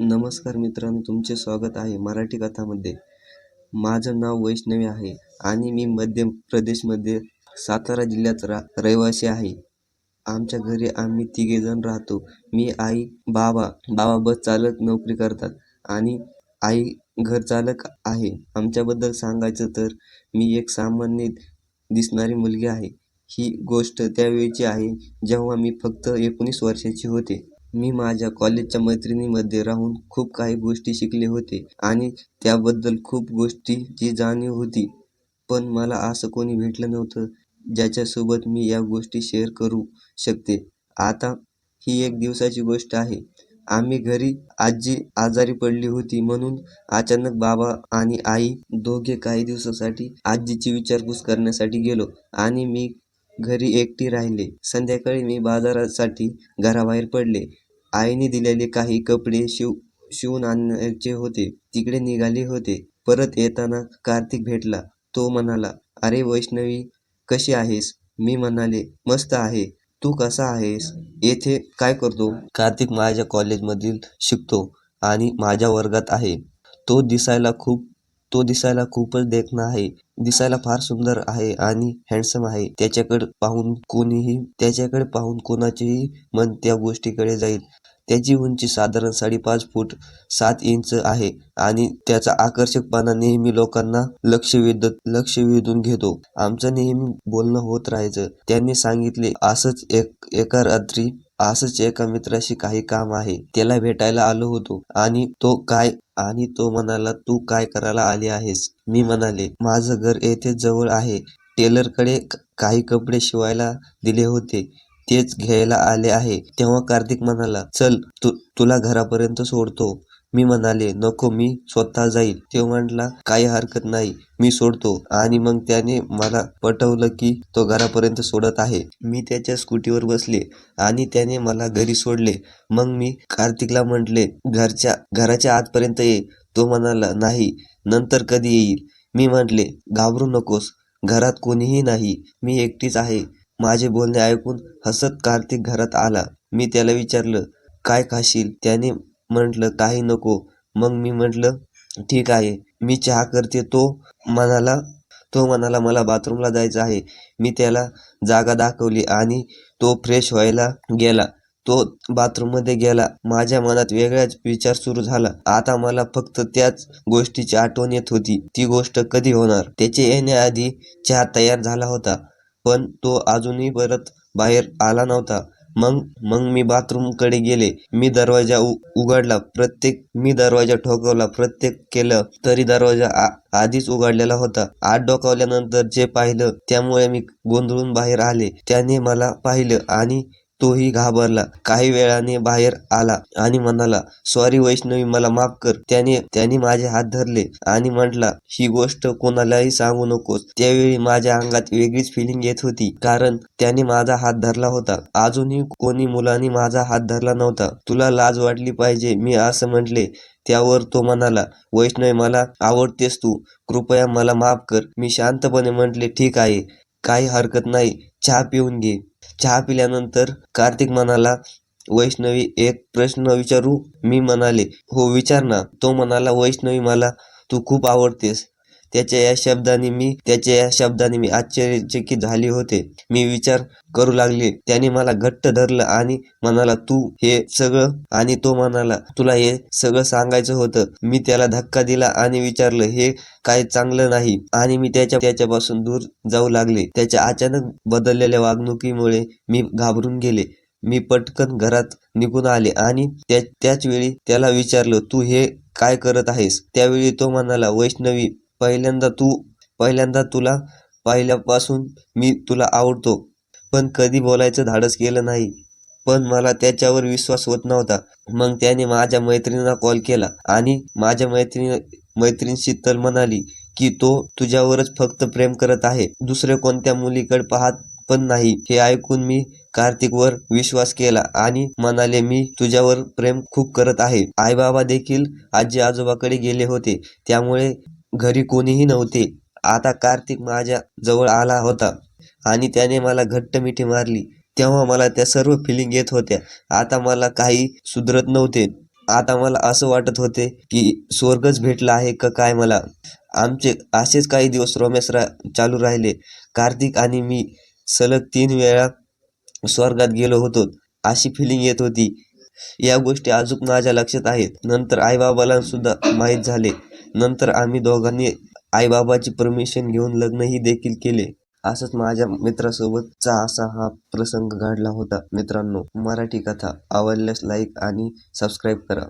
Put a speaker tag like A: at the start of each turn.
A: नमस्कार मित्रांनो तुमचे स्वागत आहे मराठी कथामध्ये. माझं नाव वैष्णवी आहे आणि मी मध्य प्रदेशमध्ये सातारा जिल्ह्यात रा रहिवासी आहे. आमच्या घरी आम्ही तिघेजण राहतो. मी आई बाबा बाबा बस चालक नोकरी करतात आणि आई घरचालक आहे. आमच्याबद्दल सांगायचं तर मी एक सामान्य दिसणारी मुलगी आहे. ही गोष्ट त्यावेळची आहे जेव्हा मी फक्त एकोणीस वर्षाची होते. मी माझ्या कॉलेजच्या मैत्रिणीमध्ये राहून खूप काही गोष्टी शिकले होते आणि त्याबद्दल खूप गोष्टीची जाणीव होती. पण मला असं कोणी भेटलं नव्हतं ज्याच्यासोबत मी या गोष्टी शेअर करू शकते. आता ही एक दिवसाची गोष्ट आहे. आम्ही घरी आजी आजारी पडली होती म्हणून अचानक बाबा आणि आई दोघे काही दिवसासाठी आजीची विचारपूस करण्यासाठी गेलो आणि मी घरी एकटी राहिले. संध्याकाळी मी बाजारासाठी घराबाहेर पडले. आईने दिलेले काही कपडे शिव शिवून आणायचे होते. तिकडे निघाले होते. परत येताना कार्तिक भेटला. तो म्हणाला अरे वैष्णवी कशी आहेस? मी म्हणाले मस्त आहे. तू कसा आहेस? येथे काय करतो? कार्तिक माझ्या कॉलेजमधील शिकतो आणि माझ्या वर्गात आहे. तो दिसायला खूप तो दिसायला खूपच देखणा आहे. दिसायला फार सुंदर आहे आणि हँडसम आहे. त्याच्याकडे पाहून कोणीही त्याच्याकडे पाहून कोणाचेही मन त्या गोष्टीकडे जाईल. त्याची उंची साधारण साडेपाच फूट सात इंच आहे आणि त्याचा आकर्षकपणा नेहमी लोकांना लक्ष वेधत लक्ष वेधून घेतो. आमचं नेहमी बोलणं होत राहायचं. त्यांनी सांगितले असंच एक एका रात्री असंच एका मित्राशी काही काम आहे. त्याला भेटायला आलो होतो आणि तो काय आणि तो म्हणाला तू काय करायला आली आहेस? मी म्हणाले माझं घर येथे जवळ आहे. टेलरकडे काही कपडे शिवायला दिले होते. तेच घ्यायला आले आहे. तेव्हा कार्तिक म्हणाला चल तु तुला घरापर्यंत सोडतो. मी म्हणाले नको मी स्वतः जाईल तो म्हणाला काही हरकत नाही मी सोडतो. आणि मग त्याने मला पटवलं की तो घरापर्यंत सोडत आहे. मी त्याच्या स्कूटीवर बसले आणि त्याने मला घरी सोडले. मग मी कार्तिकला म्हटले घरच्या घराच्या आतपर्यंत ये. तो म्हणाला नाही नंतर कधी येईल? मी म्हटले घाबरू नकोस घरात कोणीही नाही मी एकटीच आहे. माझे बोलणे ऐकून हसत कार्तिक घरात आला. मी त्याला विचारलं काय खाशील? त्याने म्हटलं काही नको. मग मी म्हटलं ठीक आहे मी चहा करते. तो म्हणाला तो म्हणाला मला बाथरूमला जायचं आहे. मी त्याला जागा दाखवली आणि तो फ्रेश व्हायला गेला. तो बाथरूममध्ये गेला. माझ्या मनात वेगळाच विचार सुरू झाला. आता मला फक्त त्याच गोष्टीची आठवण येत होती. ती गोष्ट कधी होणार? त्याचे येण्याआधी चहा तयार झाला होता. पण तो अजूनही परत बाहेर आला नव्हता. मग मग मी बाथरूमकडे गेले. मी दरवाजा उ उघडला. प्रत्येक मी दरवाजा ठोकवला. प्रत्येक केलं तरी दरवाजा आ आधीच उघडलेला होता. आत डोकावल्यानंतर जे पाहिलं त्यामुळे मी गोंधळून बाहेर आले. त्याने मला पाहिलं आणि तोही घाबरला. काही वेळाने बाहेर आला आणि म्हणाला सॉरी वैष्णवी मला माफ कर. त्याने त्याने माझे हात धरले आणि म्हटला ही गोष्ट कोणालाही सांगू नकोस. त्यावेळी माझ्या अंगात वेगळीच फिलिंग येत होती कारण त्याने माझा हात धरला होता. अजूनही कोणी मुलांनी माझा हात धरला नव्हता. तुला लाज वाटली पाहिजे मी असं म्हटले. त्यावर तो म्हणाला वैष्णवी मला आवडतेस तू. कृपया मला माफ कर. मी शांतपणे म्हटले ठीक आहे. काही हरकत नाही. चहा पिऊन घे. चहा पिल्यानंतर कार्तिक म्हणाला वैष्णवी एक प्रश्न विचारू. मी म्हणाले हो विचार ना. तो म्हणाला वैष्णवी मला तू खूप आवडतेस. त्याच्या या शब्दाने मी त्याच्या या शब्दाने मी आश्चर्यचकित झाले होते. मी विचार करू लागले त्याने मला घट्ट धरलं आणि म्हणाला तू हे सगळं आणि तो म्हणाला तुला हे सगळं सांगायचं होतं. मी त्याला धक्का दिला आणि विचारलं हे काय चांगलं नाही? आणि मी त्याच्या त्याच्यापासून दूर जाऊ लागले. त्याच्या अचानक बदललेल्या वागणुकीमुळे मी घाबरून गेले. मी पटकन घरात निघून आले आणि त्या त्याच वेळी त्याला विचारलं तू हे काय करत आहेस? त्यावेळी तो म्हणाला वैष्णवी पहिल्यांदा तू पहिल्यांदा तुला पाहिल्यापासून मी तुला आवडतो. पण कधी बोलायचं धाडस केलं नाही. पण मला त्याच्यावर विश्वास होत नव्हता. मग त्याने माझ्या मैत्रिणीला कॉल केला आणि माझ्या मैत्रिणी मैत्रीण शीतल म्हणाली की तो तुझ्यावरच फक्त प्रेम करत आहे. दुसरे कोणत्या मुलीकडे पाहत पण नाही. हे ऐकून मी कार्तिकवर विश्वास केला आणि म्हणाले मी तुझ्यावर प्रेम खूप करत आहे. आई बाबा देखील आजी आजोबाकडे गेले होते. त्यामुळे घरी कोणीही नव्हते. आता कार्तिक माझ्या जवळ आला होता आणि त्याने मला घट्ट मिठी मारली. तेव्हा मला त्या सर्व फिलिंग येत होत्या. आता मला काही सुधरत नव्हते. आता मला असं वाटत होते की स्वर्गच भेटला आहे का काय मला. आमचे असेच काही दिवस रोमॅन्स रा चालू राहिले. कार्तिक आणि मी सलग तीन वेळा स्वर्गात गेलो होतो. अशी फिलिंग येत होती. या गोष्टी अजून माझ्या लक्षात आहेत. नंतर आईबाबाला सुद्धा माहीत झाले. नंतर आम्ही दोघांनी आईबाबाची परमिशन घेऊन लग्नही देखील केले. असंच माझ्या मित्रासोबतचा असा हा प्रसंग घडला होता. मित्रांनो मराठी कथा आवडल्यास लाईक आणि सबस्क्राईब करा.